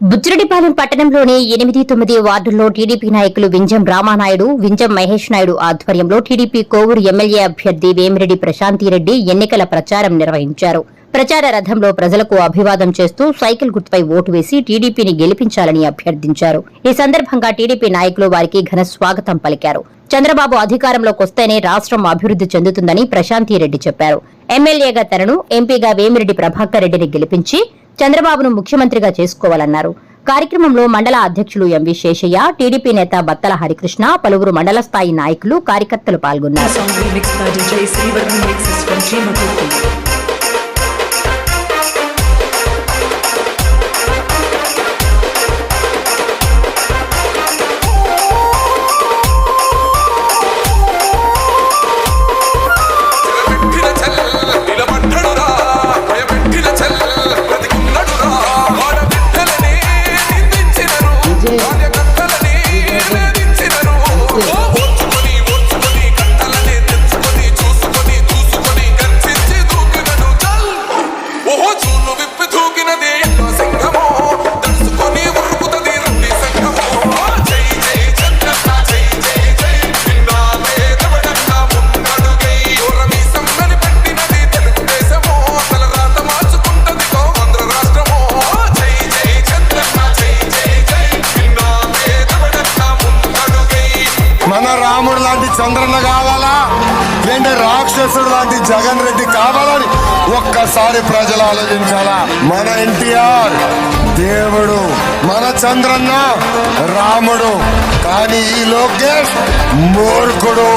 బుచ్చిరెడ్డిపాలెం పట్టణంలోని ఎనిమిది తొమ్మిది వార్డుల్లో టీడీపీ నాయకులు వింజం రామానాయుడు వింజం మహేష్ నాయుడు ఆధ్వర్యంలో టీడీపీ కోవూరు ఎమ్మెల్యే అభ్యర్థి వేమిరెడ్డి ప్రశాంతిరెడ్డి ఎన్నికల ప్రచారం నిర్వహించారు. ప్రచార రథంలో ప్రజలకు అభివాదం చేస్తూ సైకిల్ గుర్తుపై ఓటు వేసి టీడీపీని గెలిపించాలని అభ్యర్థించారు. ఈ సందర్భంగా టీడీపీ నాయకులు వారికి ఘన స్వాగతం పలికారు. చంద్రబాబు అధికారంలోకి వస్తేనే రాష్ట్రం అభివృద్ధి చెందుతుందని ప్రశాంతిరెడ్డి చెప్పారు. ఎమ్మెల్యేగా తనను ఎంపీగా వేమిరెడ్డి ప్రభాకర్ రెడ్డిని గెలిపించి చంద్రబాబును ముఖ్యమంత్రిగా చేసుకోవాలన్నారు. కార్యక్రమంలో మండల అధ్యక్షులు ఎంవి శేషయ్య టీడీపీ నేత బత్తల హరికృష్ణ పలువురు మండల స్థాయి నాయకులు కార్యకర్తలు పాల్గొన్నారు. దేవుడు లాంటి చంద్రన్న కావాలా? లేదంటే రాక్షసుడు లాంటి జగన్ రెడ్డి కావాలని ఒక్కసారి ప్రజలు ఆలోచించాలా? మన ఎన్టీఆర్ దేవుడు మన చంద్రన్న రాముడు కానీ ఈ లోకేష్ మూర్ఖుడు.